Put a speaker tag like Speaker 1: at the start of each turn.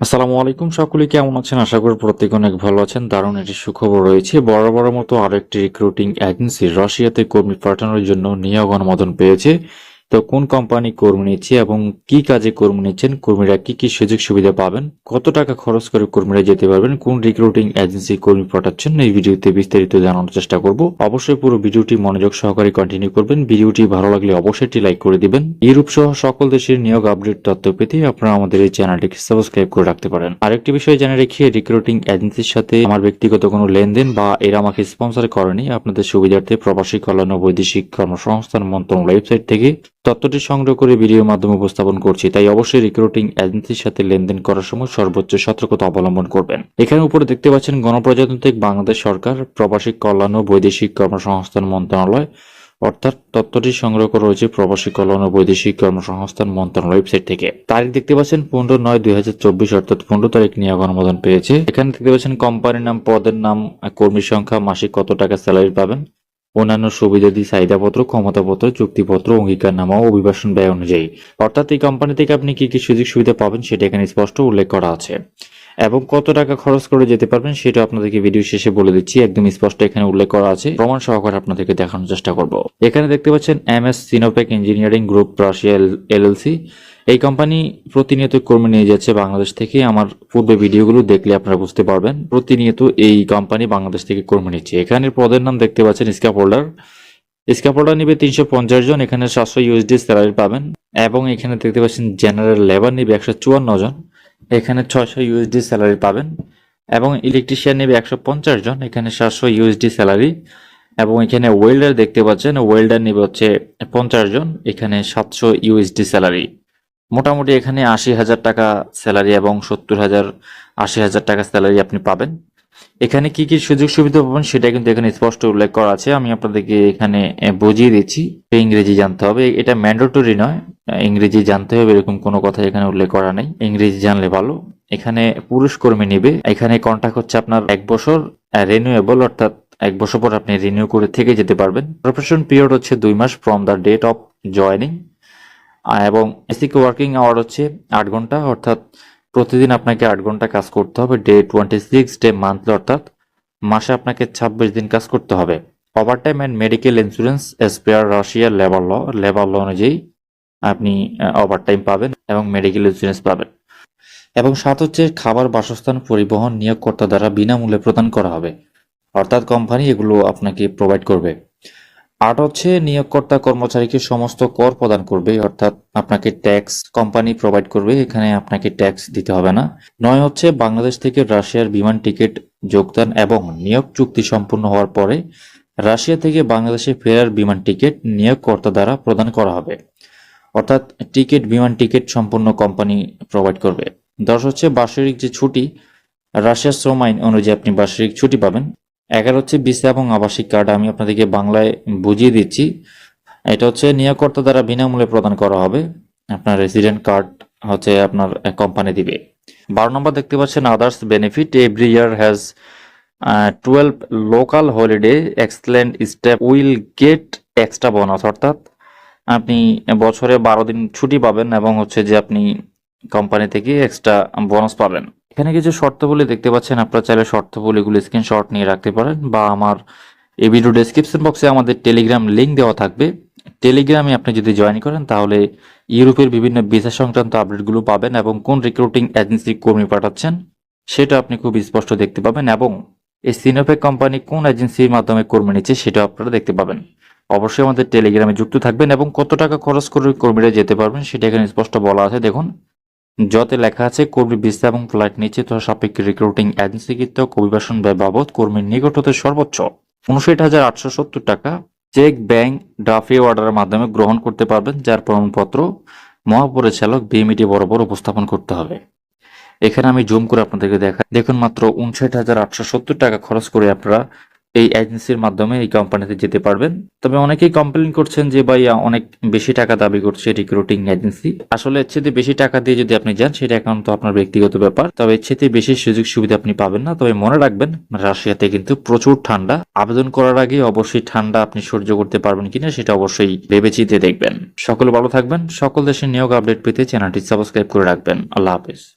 Speaker 1: আসসালামু আলাইকুম সকলে, কেমন আছেন? আশা করি প্রত্যেক অনেক ভালো আছেন। দারুণ একটি সুখবর রয়েছে। বড় বড় মতো আরেকটি রিক্রুটিং এজেন্সি রাশিয়াতে কর্মী পাঠানোর জন্য নিয়োগ অনুমোদন পেয়েছে। তো কোন কোম্পানি কর্মী নিচ্ছে এবং কি কাজে কর্মী নিচ্ছেন? কর্মীরা কি কি সুযোগ সুবিধা পাবেন? কত টাকা খরচ করে কর্মীরা যেতে পারবেন? কোন রিক্রুটিং এজেন্সি কর্মী পাঠাচ্ছেন? এই ভিডিওতে বিস্তারিত জানানোর চেষ্টা করব। অবশ্যই পুরো ভিডিওটি মনোযোগ সহকারে কন্টিনিউ করবেন। ভিডিওটি ভালো লাগলে অবশ্যই একটি লাইক করে দিবেন। ইউরোপ সহ সকল দেশের নিয়োগ আপডেট তথ্য পেতে আপনারা আমাদের এই চ্যানেলটিকে সাবস্ক্রাইব করে রাখতে পারেন। আরেকটি বিষয় জেনে রেখে রিক্রুটিং এজেন্সির সাথে আমার ব্যক্তিগত কোনো লেনদেন বা এরা আমাকে স্পন্সর করেনি। আপনাদের সুবিধার্থে প্রবাসী কল্যাণ ও বৈদেশিক কর্মসংস্থান মন্ত্রণালয় ওয়েবসাইট থেকে তথ্যটি সংগ্রহ করে ভিডিওর মাধ্যমে উপস্থাপন করছি, তাই অবশ্যই রিক্রুটিং এজেন্সির সাথে লেনদেন করার সময় সর্বোচ্চ সতর্কতা অবলম্বন করবেন। এখানে উপরে দেখতে পাচ্ছেন গণপ্রজাতান্ত্রিক বাংলাদেশ সরকার, প্রবাসী কল্যাণ ও বৈদেশিক কর্মসংস্থান মন্ত্রণালয়, অর্থাৎ তথ্যটি সংগ্রহ করা হয়েছে প্রবাসী কল্যাণ ও বৈদেশিক কর্মসংস্থান মন্ত্রণালয় ওয়েবসাইট থেকে। তারিখ দেখতে পাচ্ছেন পনেরো নয় দুই হাজার চব্বিশ, অর্থাৎ পনেরো তারিখ নিয়োগ অনুমোদন পেয়েছে। এখানে দেখতে পাচ্ছেন কোম্পানির নাম, পদের নাম কর্মী সংখ্যা, মাসিক কত টাকা স্যালারি পাবেন। অন্যান্য সুবিধাদি চাহিদাপত্র, ক্ষমতাপত্র, চুক্তিপত্র অঙ্গীকারনামা অভিবাসন ব্যয় অনুযায়ী। অর্থাৎ এই কোম্পানি থেকে আপনি কি কি সুযোগ সুবিধা পাবেন সেটা এখানে স্পষ্ট উল্লেখ করা আছে। এবং কত টাকা খরচ করে যেতে পারবেন সেটা আপনাদেরকে ভিডিও শেষে বলে দিচ্ছি, একদম স্পষ্ট এখানে উল্লেখ করা আছে। প্রমাণ সহকারে আপনাদেরকে দেখানোর চেষ্টা করব। এখানে দেখতে পাচ্ছেন M S Sinopec engineering group Russia LLC এই কোম্পানি প্রতিনিয়ত কর্মী নিয়ে যাচ্ছে বাংলাদেশ থেকে। আমার পূর্বে ভিডিওগুলো দেখলে আপনারা বুঝতে পারবেন। প্রতিনিয়ত এই কোম্পানি বাংলাদেশ থেকে কর্মী নিচ্ছে। এখানে পদের নাম দেখতে পাচ্ছেন স্কাপ হোল্ডার স্কাপ হোল্ডার নিবে তিনশো পঞ্চাশ জন। এখানে সাতশো ইউএসডি স্যালারি পাবেন। এবং এখানে দেখতে পাচ্ছেন জেনারেল লেবার নিবে একশো চুয়ান্ন জন। এখানে ছয়শো ইউএসডি স্যালারি পাবেন। এবং ইলেকট্রিশিয়ান নেবে একশো পঞ্চাশ জন। এখানে সাতশো ইউএসডি স্যালারি এবং এখানে ওয়েল্ডার দেখতে পাচ্ছেন। ওয়েল্ডার নেবে হচ্ছে পঞ্চাশ জন। এখানে সাতশো ইউএসডি স্যালারি মোটামুটি এখানে আশি হাজার টাকা স্যালারি এবং সত্তর হাজার, আশি হাজার টাকা স্যালারি আপনি পাবেন। এখানে কি কি সুযোগ সুবিধা পাবেন সেটা কিন্তু এখানে স্পষ্ট উল্লেখ করা আছে। আমি আপনাদেরকে এখানে বুঝিয়ে দিচ্ছি। ইংরেজি জানতে হবে। এটা ম্যান্ডেটরি নয়। ইংরেজি জানতে হবে এরকম কোনো কথা এখানে উল্লেখ করা নেই। ইংরেজি জানলে ভালো। এখানে পুরুষ কর্মী নেবে। এখানে কন্ট্যাক্ট হচ্ছে আপনার এক বছর রিনিউয়েবল অর্থাৎ এক বছর পর আপনি রিনিউ করে থেকে যেতে পারবেন। প্রফেশন পিরিয়ড হচ্ছে দুই মাস from the date of joining এবং এসিক ওয়ার্কিং আওয়ার হচ্ছে আট ঘণ্টা, অর্থাৎ প্রতিদিন আপনাকে আট ঘণ্টা কাজ করতে হবে day twenty six day monthly অর্থাৎ মাসে আপনাকে ছাব্বিশ দিন কাজ করতে হবে। Overtime and medical insurance as per রাশিয়ার লেবার ল লেবার ল অনুযায়ী আপনি ওভারটাইম পাবেন এবং মেডিকেল ইন্স্যুরেন্স পাবেন। এবং সাত হচ্ছে খাবার, বাসস্থান, পরিবহন নিয়োগকর্তা দ্বারা বিনামূল্যে প্রদান করা হবে। অর্থাৎ কোম্পানি এগুলো আপনাকে প্রোভাইড করবে। আট হচ্ছে নিয়োগকর্তা কর্মচারীকে সমস্ত কর প্রদান করবে, অর্থাৎ আপনাকে ট্যাক্স কোম্পানি প্রোভাইড করবে, এখানে আপনাকে ট্যাক্স দিতে হবে না। নয় হচ্ছে বাংলাদেশ থেকে রাশিয়ার বিমান টিকিট যোগদান এবং নিয়োগ চুক্তি সম্পূর্ণ হওয়ার পরে রাশিয়া থেকে বাংলাদেশে ফেরার বিমান টিকিট নিয়োগকর্তা দ্বারা প্রদান করা হবে, অর্থাৎ টিকিট, বিমান টিকিট সম্পূর্ণ কোম্পানি প্রোভাইড করবে। দশ হচ্ছে বার্ষিক যে ছুটি, রাশিয়ার শ্রম আইন অনুযায়ী আপনি বার্ষিক ছুটি পাবেন। এগারো হচ্ছে ভিসা এবং আবাসিক কার্ড, আমি আপনাদেরকে বাংলায় বুঝিয়ে দিচ্ছি। এটা হচ্ছে নিয়োগকর্তা দ্বারা বিনামূল্যে প্রদান করা হবে। আপনার রেসিডেন্ট কার্ড হচ্ছে আপনার কোম্পানি দিবে। বারো নম্বর দেখতে পাচ্ছেন others benefit every year has twelve local holiday excellent step will get extra bonus অর্থাৎ আপনি বছরে বারো দিন ছুটি পাবেন এবং হচ্ছে যে আপনি কোম্পানি থেকে এক্সট্রা বোনাস পাবেন। এখানে কিছু শর্তাবলী দেখতে পাচ্ছেন, আপনারা চাইলে শর্তাবলীগুলো স্ক্রিনশট নিয়ে রাখতে পারেন বা আমার এই ভিডিও ডেসক্রিপশন বক্সে আমাদের টেলিগ্রাম লিংক দেওয়া থাকবে। টেলিগ্রামে আপনি যদি জয়েন করেন, তাহলে ইউরোপের বিভিন্ন ভিসা সংক্রান্ত আপডেটগুলো পাবেন এবং কোন রিক্রুটিং এজেন্সি কর্মী পাঠাচ্ছেন, সেটা আপনি খুব স্পষ্ট দেখতে পাবেন এবং এই সিনোপেক কোম্পানি কোন এজেন্সির মাধ্যমে কর্মী নিচ্ছে সেটা আপনারা দেখতে পাবেন। অবশ্যই আমাদের টেলিগ্রামে যুক্ত থাকবেন এবং কত টাকা খরচ করে কর্মীরা যেতে পারবেন, সেটা এখানে স্পষ্ট বলা আছে। দেখুন যতে লেখা আছে, কর্মী ভিসা এবং ফ্লাইট নিচ্ছে তো সাপেক্ষে রিক্রুটিং এজেন্সি কৃত অভিবাসন ব্যয় বাবদ কর্মীর নিকট হতে সর্বোচ্চ উনষাট হাজার আটশো সত্তর টাকা। চেক, ব্যাংক ড্রাফি অর্ডারের মাধ্যমে গ্রহণ করতে পারবেন, যার প্রমাণপত্র মহাপরিচালক বিএমইটি বরাবর উপস্থাপন করতে হবে। এখানে আমি জুম করে আপনাদেরকে দেখা দেখুন মাত্র উনষাট হাজার আটশো সত্তর টাকা খরচ করে আপনারা এই এজেন্সির মাধ্যমে এই কোম্পানিতে যেতে পারবেন। তবে অনেকেই কমপ্লেন করছেন যে, ভাইয়া, অনেক বেশি টাকা দাবি করছে রিক্রুটিং এজেন্সি আসলে চেয়ে বেশি টাকা দিয়ে যদি আপনি যান, সেটা এখন তো আপনার ব্যক্তিগত ব্যাপার। তবে এর বেশি সুযোগ সুবিধা আপনি পাবেন না। তবে মনে রাখবেন, রাশিয়াতে কিন্তু প্রচুর ঠান্ডা। আবেদন করার আগে অবশ্যই ঠান্ডা আপনি সহ্য করতে পারবেন কিনা সেটা অবশ্যই ভেবেচিন্তে দেখবেন। সকল ভালো থাকবেন। সকল দেশের নিয়োগ আপডেট পেতে চ্যানেলটি সাবস্ক্রাইব করে রাখবেন। আল্লাহ হাফেজ।